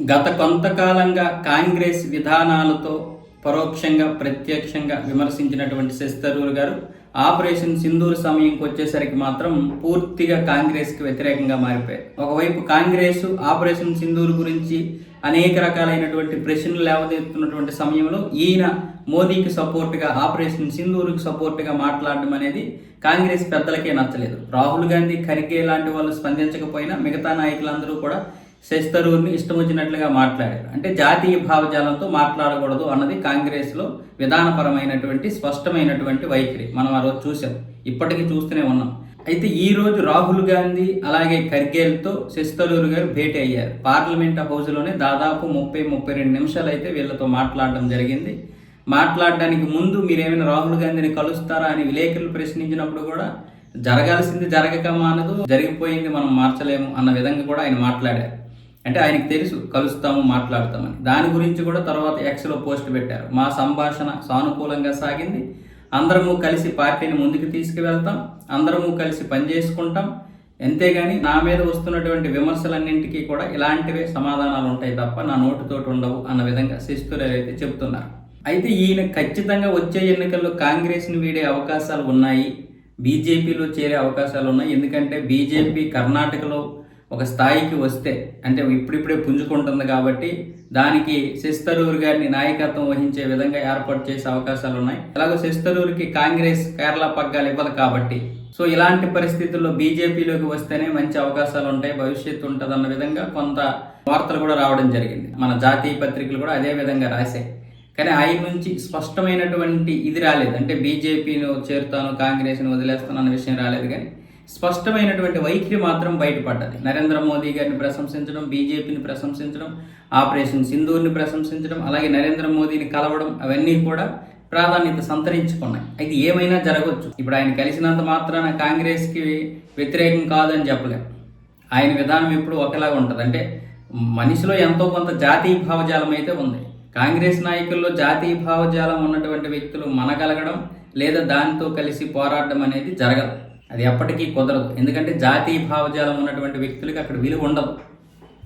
గత కొంతకాలంగా కాంగ్రెస్ విధానాలతో పరోక్షంగా ప్రత్యక్షంగా విమర్శించినటువంటి శశితరూర్ గారు ఆపరేషన్ సింధూర్ సమయంకి వచ్చేసరికి మాత్రం పూర్తిగా కాంగ్రెస్కి వ్యతిరేకంగా మారిపోయారు. ఒకవైపు కాంగ్రెస్ ఆపరేషన్ సింధూర్ గురించి అనేక రకాలైనటువంటి ప్రశ్నలు లేవదెత్తున్నటువంటి సమయంలో ఈయన మోదీకి సపోర్ట్గా ఆపరేషన్ సింధూర్కి సపోర్ట్గా మాట్లాడడం అనేది కాంగ్రెస్ పెద్దలకే నచ్చలేదు. రాహుల్ గాంధీ ఖర్గే లాంటి వాళ్ళు స్పందించకపోయినా మిగతా నాయకులందరూ కూడా శశితరూర్ని ఇష్టం వచ్చినట్లుగా మాట్లాడారు. అంటే జాతీయ భావజాలంతో మాట్లాడకూడదు అన్నది కాంగ్రెస్లో విధానపరమైనటువంటి స్పష్టమైనటువంటి వైఖరి మనం ఆ రోజు చూసాం ఇప్పటికీ చూస్తూనే ఉన్నాం. అయితే ఈ రోజు రాహుల్ గాంధీ అలాగే ఖర్గేల్తో శశితరూర్ గారు భేటీ అయ్యారు. పార్లమెంట్ హౌస్లోనే దాదాపు ముప్పై ముప్పై రెండు నిమిషాలు అయితే వీళ్ళతో మాట్లాడడం జరిగింది. మాట్లాడడానికి ముందు మీరేమైనా రాహుల్ గాంధీని కలుస్తారా అని విలేకరులు ప్రశ్నించినప్పుడు కూడా జరగాల్సింది జరగక మానదు జరిగిపోయింది మనం మార్చలేము అన్న విధంగా కూడా ఆయన మాట్లాడారు. అంటే ఆయనకు తెలుసు కలుస్తాము మాట్లాడతామని. దాని గురించి కూడా తర్వాత ఎక్స్లో పోస్ట్ పెట్టారు. మా సంభాషణ సానుకూలంగా సాగింది. అందరము కలిసి పార్టీని ముందుకు తీసుకువెళ్తాం. అందరము కలిసి పనిచేసుకుంటాం అంతేగాని నా మీద వస్తున్నటువంటి విమర్శలన్నింటికీ కూడా ఇలాంటివే సమాధానాలు ఉంటాయి తప్ప నా నోటితోటి ఉండవు అన్న విధంగా శిస్తులు అయితే చెప్తున్నారు అయితే ఈయన ఖచ్చితంగా వచ్చే ఎన్నికల్లో కాంగ్రెస్ని వీడే అవకాశాలు ఉన్నాయి. బీజేపీలో చేరే అవకాశాలు ఉన్నాయి. ఎందుకంటే బీజేపీ కర్ణాటకలో ఒక స్థాయికి వస్తే అంటే ఇప్పుడిప్పుడే పుంజుకుంటుంది కాబట్టి దానికి శశితరూర్ గారిని నాయకత్వం వహించే విధంగా ఏర్పాటు చేసే అవకాశాలు ఉన్నాయి. అలాగే శశితరూర్కి కాంగ్రెస్ కేరళ పగ్గాలు ఇవ్వదు కాబట్టి. సో ఇలాంటి పరిస్థితుల్లో బీజేపీలోకి వస్తేనే మంచి అవకాశాలు ఉంటాయి భవిష్యత్తు ఉంటుంది అన్న విధంగా కొంత వార్తలు కూడా రావడం జరిగింది. మన జాతీయ పత్రికలు కూడా అదే విధంగా రాశాయి. కానీ ఆయన నుంచి స్పష్టమైనటువంటి ఇది రాలేదు. అంటే బీజేపీను చేరుతాను కాంగ్రెస్ని వదిలేస్తాను అన్న విషయం రాలేదు కానీ స్పష్టమైనటువంటి వైఖరి మాత్రం బయటపడ్డది. నరేంద్ర మోదీ గారిని ప్రశంసించడం బీజేపీని ప్రశంసించడం ఆపరేషన్ సింధూర్ని ప్రశంసించడం అలాగే నరేంద్ర మోదీని కలవడం అవన్నీ కూడా ప్రాధాన్యత సంతరించుకున్నాయి. అయితే ఏమైనా జరగవచ్చు ఇప్పుడు ఆయన కలిసినంత మాత్రాన కాంగ్రెస్కి వ్యతిరేకం కాదని చెప్పలేము ఆయన విధానం ఎప్పుడు ఒకలాగా ఉంటుంది. అంటే మనిషిలో ఎంతో కొంత జాతీయ భావజాలం అయితే ఉంది. కాంగ్రెస్ నాయకుల్లో జాతీయ భావజాలం ఉన్నటువంటి వ్యక్తులు మనగలగడం లేదా దానితో కలిసి పోరాడడం అనేది జరగదు. అది ఎప్పటికీ కుదరదు. ఎందుకంటే జాతీయ భావజాలం ఉన్నటువంటి వ్యక్తులకి అక్కడ విలువ ఉండదు.